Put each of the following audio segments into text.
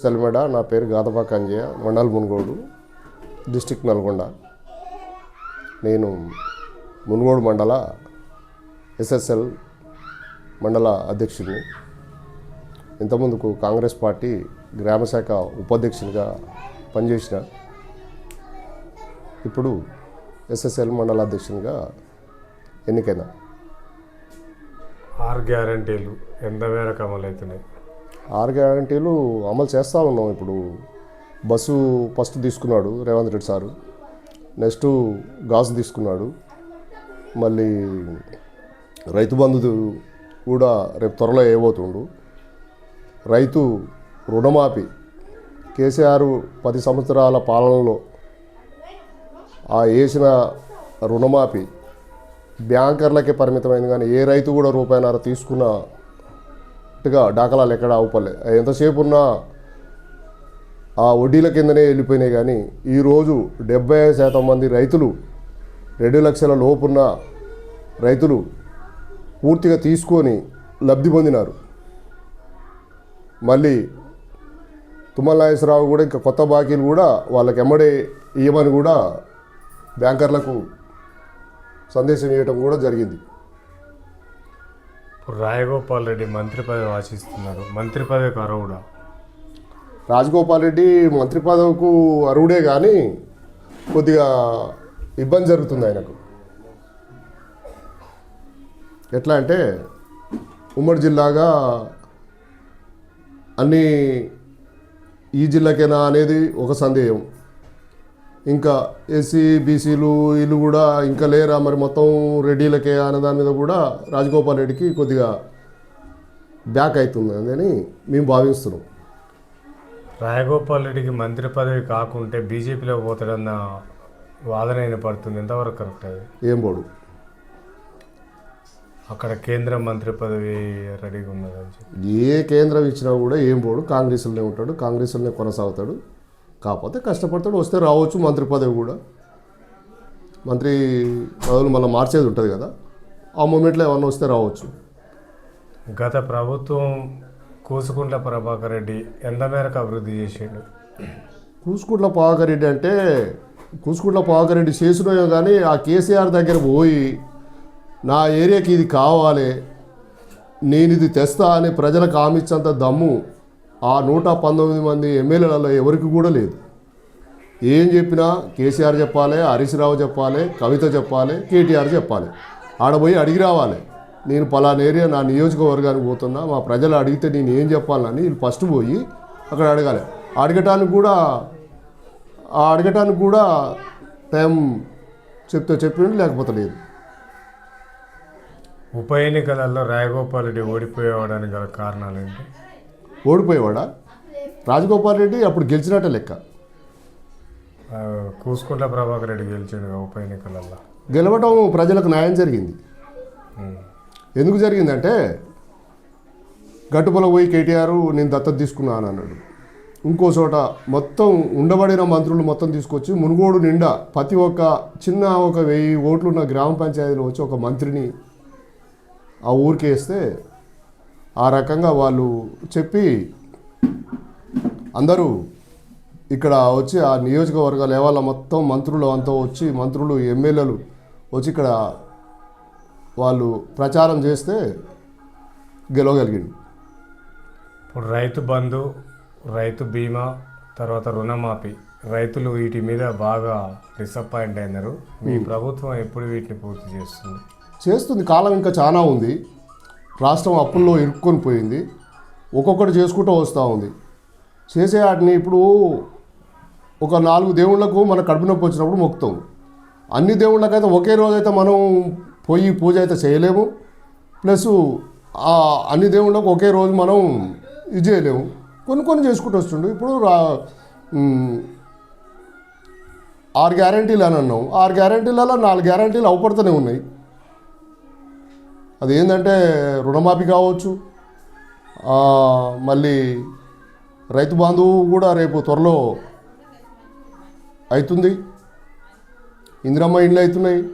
సెల్మెడ నా పేరు గాదపా కంజయ్య మండల్ మునుగోడు డిస్టిక్ నల్గొండ. నేను మునుగోడు మండల ఎస్ఎస్ఎల్ మండల అధ్యక్షుడిని. ఇంతకుముందుకు కాంగ్రెస్ పార్టీ గ్రామశాఖ ఉపాధ్యక్షునిగా పనిచేసిన ఇప్పుడు ఎస్ఎస్ఎల్ మండల అధ్యక్షునిగా ఎన్నికైనా. ఆరు గ్యారంటీలు ఎంత మేరకు అమలు అవుతున్నాయి ఆరు గ్యారంటీలు అమలు చేస్తూ ఉన్నాం ఇప్పుడు. బస్సు ఫస్ట్ తీసుకున్నాడు రేవంత్ రెడ్డి సారు. నెక్స్ట్ గాజు తీసుకున్నాడు. మళ్ళీ రైతు బంధు కూడా రేపు త్వరలో వేయబోతుండు. రైతు రుణమాఫీ కేసీఆర్ పది సంవత్సరాల పాలనలో ఆ వేసిన రుణమాఫీ బ్యాంకర్లకే పరిమితమైంది కానీ ఏ రైతు కూడా రూపాయిన్నర కరెక్ట్గా దాఖలాలు ఎక్కడ అవుపలే ఎంతసేపు ఉన్నా ఆ వడ్డీల కిందనే వెళ్ళిపోయినాయి కానీ ఈరోజు డెబ్బై శాతం మంది రైతులు రెండు లక్షల లోపున్న రైతులు పూర్తిగా తీసుకొని లబ్ధి పొందినారు. మళ్ళీ తుమ్మల నాగేశ్వరరావు కూడా ఇంకా కొత్త బాకీలు కూడా వాళ్ళకి ఎమ్మడే ఇవ్వమని కూడా బ్యాంకర్లకు సందేశం ఇవ్వటం కూడా జరిగింది. ఇప్పుడు రాయగోపాల్ రెడ్డి మంత్రి పదవి ఆశిస్తున్నారు. మంత్రి పదవికి అర్హుడా? రాజగోపాల్ రెడ్డి మంత్రి పదవికు అర్హుడే కానీ కొద్దిగా ఇబ్బంది జరుగుతుంది ఆయనకు. ఎట్లా అంటే ఉమ్మడి జిల్లాగా అన్నీ ఈ జిల్లాకేనా అనేది ఒక సందేహం. ఇంకా ఎస్సీ బీసీలు వీళ్ళు కూడా ఇంకా లేరా మరి మొత్తం రెడ్డిలకే అనే దాని మీద కూడా రాజగోపాల్ రెడ్డికి కొద్దిగా బ్యాక్ అవుతుంది అని మేము భావిస్తున్నాం. రాయగోపాల్ రెడ్డికి మంత్రి పదవి కాకుంటే బీజేపీలో పోతాడన్న వాదన వినపడుతుంది. ఎంతవరకు కరెక్ట్ అది? ఏం పోడు. అక్కడ కేంద్ర మంత్రి పదవి రెడీగా ఉన్నదని ఏ కేంద్రం ఇచ్చినా కూడా ఏం పోడు. కాంగ్రెస్లోనే ఉంటాడు. కాంగ్రెస్లోనే కొనసాగుతాడు. కాకపోతే కష్టపడతాడు వస్తే రావచ్చు మంత్రి పదవి కూడా. మంత్రి పదవులు మళ్ళీ మార్చేది ఉంటుంది కదా. ఆ మూమెంట్లో ఏమన్నా వస్తే రావచ్చు. గత ప్రభుత్వం కూసుకుంట్ల ప్రభాకర్ రెడ్డి ఎంత మేరకు అభివృద్ధి చేసిండు. కూసుకుంట్ల పవాకర్ రెడ్డి అంటే కూసుకుంట్ల పవాకర్ రెడ్డి చేసినయో కానీ ఆ కేసీఆర్ దగ్గర పోయి నా ఏరియాకి ఇది కావాలి నేను ఇది తెస్తా అని ప్రజలకు హామీ ఇచ్చేంత దమ్ము ఆ నూట పంతొమ్మిది మంది ఎమ్మెల్యేలలో ఎవరికి కూడా లేదు. ఏం చెప్పినా కేసీఆర్ చెప్పాలి హరీశ్రావు చెప్పాలి కవిత చెప్పాలి కేటీఆర్ చెప్పాలి. ఆడపోయి అడిగి రావాలి. నేను పలానా ఏరియా నా నియోజకవర్గానికి పోతున్నా మా ప్రజలు అడిగితే నేను ఏం చెప్పాలని వీళ్ళు ఫస్ట్ పోయి అక్కడ అడగాలి. అడగటానికి కూడా ఆ అడగటానికి కూడా టైం చెప్తే చెప్పిండు లేకపోతే లేదు. ఉప ఎన్నికలలో రాయగోపాల్ రెడ్డి ఓడిపోయేవడానికి గల కారణాలు ఏంటి? ఓడిపోయేవాడా? రాజగోపాల్ రెడ్డి అప్పుడు గెలిచినట్టే లెక్క. ఆ, కూసుకుంట్ల ప్రభాకర్ రెడ్డి గెలిచిండు ఉప ఎన్నికలలో గెలవటం ప్రజలకు న్యాయం జరిగింది. ఎందుకు జరిగిందంటే గట్టుపల పోయి కేటీఆర్ నేను దత్తత తీసుకున్నాను అన్నాడు. ఇంకో చోట మొత్తం ఉండబడిన మంత్రులు మొత్తం తీసుకొచ్చి మునుగోడు నిండా ప్రతి ఒక్క చిన్న ఒక వెయ్యి ఓట్లున్న గ్రామ పంచాయతీలో వచ్చి ఒక మంత్రిని ఆ ఊరికి వేస్తే ఆ రకంగా వాళ్ళు చెప్పి అందరూ ఇక్కడ వచ్చి ఆ నియోజకవర్గ లెవెల్ మొత్తం మంత్రులు అంతా వచ్చి మంత్రులు ఎమ్మెల్యేలు వచ్చి ఇక్కడ వాళ్ళు ప్రచారం చేస్తే గెలవగలిగిండు. ఇప్పుడు రైతు బంధు రైతు బీమా తర్వాత రుణమాఫీ రైతులు వీటి మీద బాగా డిసప్పాయింట్ అయినారు. మీ ప్రభుత్వం ఎప్పుడు వీటిని పూర్తి చేస్తుంది? చేస్తుంది. కాలం ఇంకా చాలా ఉంది. రాష్ట్రం అప్పుల్లో ఇరుక్కొని పోయింది. ఒక్కొక్కటి చేసుకుంటూ వస్తూ ఉంది. చేసే వాటిని ఇప్పుడు ఒక నాలుగు దేవుళ్ళకు మన కడుపు నొప్పి వచ్చినప్పుడు మొక్కుతాం. అన్ని దేవుళ్ళకైతే ఒకే రోజైతే మనం పోయి పూజ అయితే చేయలేము. ప్లస్ ఆ అన్ని దేవుళ్ళకు ఒకే రోజు మనం ఇది చేయలేము. కొన్ని కొన్ని చేసుకుంటూ వస్తుండే. ఇప్పుడు రా ఆరు గ్యారంటీలు అని అన్నాం. ఆరు గ్యారంటీలలో నాలుగు గ్యారంటీలు అవపడుతూనే ఉన్నాయి. అది ఏంటంటే రుణమాఫీ కావచ్చు మళ్ళీ రైతు బంధువు కూడా రేపు త్వరలో అవుతుంది. ఇందిరమ్మ ఇండ్లు అవుతున్నాయి.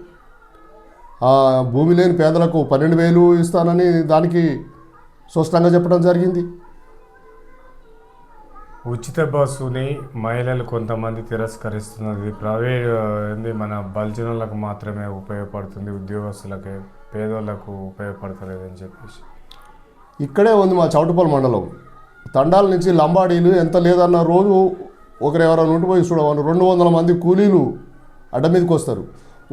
ఆ, భూమి లేని పేదలకు పన్నెండు వేలు ఇస్తానని దానికి స్పష్టంగా చెప్పడం జరిగింది. ఉచిత బస్సుని మహిళలు కొంతమంది తిరస్కరిస్తున్నది ప్రైవేట్ ఏంది మన బలజనులకు మాత్రమే ఉపయోగపడుతుంది ఉద్యోగస్తులకి. పేదోళ్ళకు ఉపయోగపడతలేదని చెప్పేసి. ఇక్కడే ఉంది మా చౌటుపల్లి మండలం. తండాల నుంచి లంబాడీలు ఎంత లేదన్న రోజు ఒకరు ఎవరైనా ఉండి పోయి చూడవాలి రెండు వందల మంది కూలీలు అడ్డ మీదకి వస్తారు.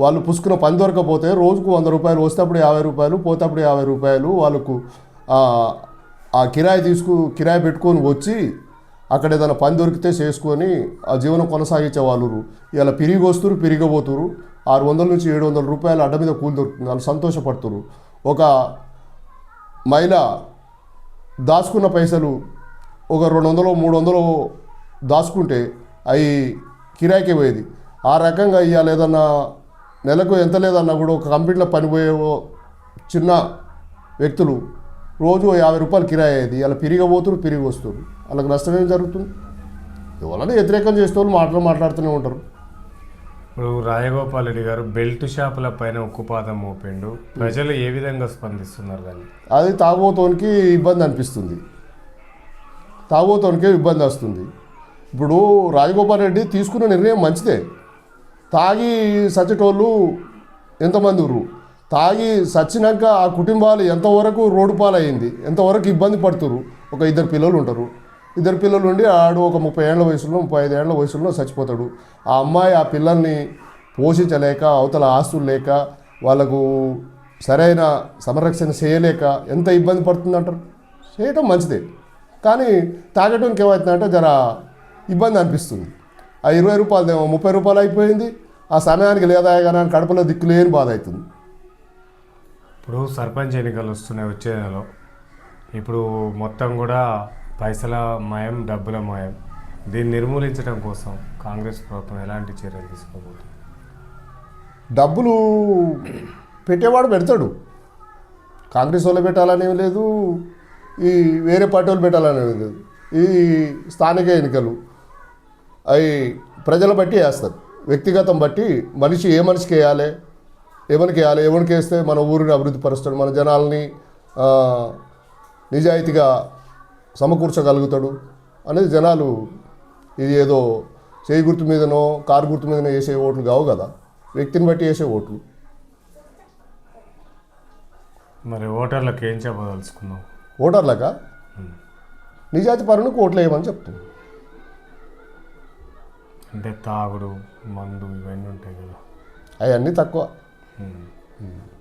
వాళ్ళు పుసుకున్న పని దొరకపోతే రోజుకు వంద రూపాయలు వస్తేప్పుడు యాభై రూపాయలు పోతేప్పుడు యాభై రూపాయలు వాళ్ళకు ఆ కిరాయి తీసుకు కిరాయి పెట్టుకొని వచ్చి అక్కడ ఏదైనా పని దొరికితే చేసుకొని ఆ జీవనం కొనసాగించే వాళ్ళు ఇలా పిరిగి వస్తురు పిరిగబోతురు. ఆరు వందల నుంచి ఏడు వందల రూపాయలు అడ్డ మీద కూలి దొరుకుతుంది. వాళ్ళు సంతోషపడుతురు. ఒక మహిళ దాచుకున్న పైసలు ఒక రెండు వందలు మూడు వందలు దాచుకుంటే అవి కిరాయికి పోయేది. ఆ రకంగా ఇవాళ ఏదన్నా నెలకు ఎంత లేదన్నా కూడా ఒక కంపెనీలో పనిపోయే చిన్న వ్యక్తులు రోజు యాభై రూపాయలు కిరాయి అయ్యేది. ఇలా పిరిగబోతురు పిరిగి వస్తారు వాళ్ళకి నష్టం ఏం జరుగుతుంది? ఎవరైనా వ్యతిరేకం చేసే వాళ్ళు మాటలు మాట్లాడుతూనే ఉంటారు. ఇప్పుడు రాజగోపాల్ రెడ్డి గారు బెల్ట్ షాపుల పైన ఉక్కుపాదం మోపిండు. ప్రజలు ఏ విధంగా స్పందిస్తున్నారు దాన్ని? అది తాగబోతోనికి ఇబ్బంది అనిపిస్తుంది. తాగబోతోనికే ఇబ్బంది వస్తుంది. ఇప్పుడు రాజగోపాల్ రెడ్డి తీసుకున్న నిర్ణయం మంచిదే. తాగి సచ్చేటోళ్ళు ఎంతమంది ఉర్రు? తాగి చచ్చినాక ఆ కుటుంబాలు ఎంతవరకు రోడ్డు పాలయ్యింది ఎంతవరకు ఇబ్బంది పడుతురు ఒక ఇద్దరు పిల్లలు ఉంటారు. ఇద్దరు పిల్లలు ఉండి ఆడు ఒక ముప్పై ఏళ్ళ వయసులో ముప్పై ఐదు ఏళ్ళ వయసులో చచ్చిపోతాడు. ఆ అమ్మాయి ఆ పిల్లల్ని పోషించలేక అవతల ఆస్తులు లేక వాళ్ళకు సరైన సంరక్షణ చేయలేక ఎంత ఇబ్బంది పడుతుంది అంటారు చేయటం మంచిదే. కానీ తాగటానికి ఏమవుతుందంటే జర ఇబ్బంది అనిపిస్తుంది. ఆ ఇరవై రూపాయలదేమో ముప్పై రూపాయలు అయిపోయింది. ఆ సమయానికి లేదా కానీ కడపలో దిక్కు లేని బాధ అవుతుంది. ఇప్పుడు సర్పంచ్ ఎన్నికలు వస్తున్నాయి వచ్చే నెలలో. ఇప్పుడు మొత్తం కూడా పైసల మయం డబ్బుల మయం. దీన్ని నిర్మూలించడం కోసం కాంగ్రెస్ ప్రభుత్వం ఎలాంటి చర్యలు తీసుకోబోతుంది? డబ్బులు పెట్టేవాడు పెడతాడు. కాంగ్రెస్ వాళ్ళు పెట్టాలనేవి లేదు ఈ వేరే పార్టీ వాళ్ళు పెట్టాలనేవి లేదు. ఈ స్థానిక ఎన్నికలు అవి ప్రజల బట్టి వేస్తారు. వ్యక్తిగతం బట్టి మనిషి ఏ మనిషికి వేయాలి? ఎవరికి వేయాలి? ఎవరికి వేస్తే మన ఊరిని అభివృద్ధి పరుస్తాడు? మన జనాల్ని నిజాయితీగా సమకూర్చగలుగుతాడు? అనేది జనాలు ఇది ఏదో చేయి గుర్తు మీదనో కారు గుర్తు మీదనో వేసే ఓట్లు కావు కదా. వ్యక్తిని బట్టి వేసే ఓట్లు. మరి ఓటర్లకు ఏం చెప్పదలుచుకున్నాం ఓటర్లక? నిజాయితీ పరునికి ఓట్లు వేయమని చెప్తుంది. అంటే తాగుడు మందు ఇవన్నీ ఉంటాయి కదా. అవన్నీ తక్కువ. 嗯。嗯。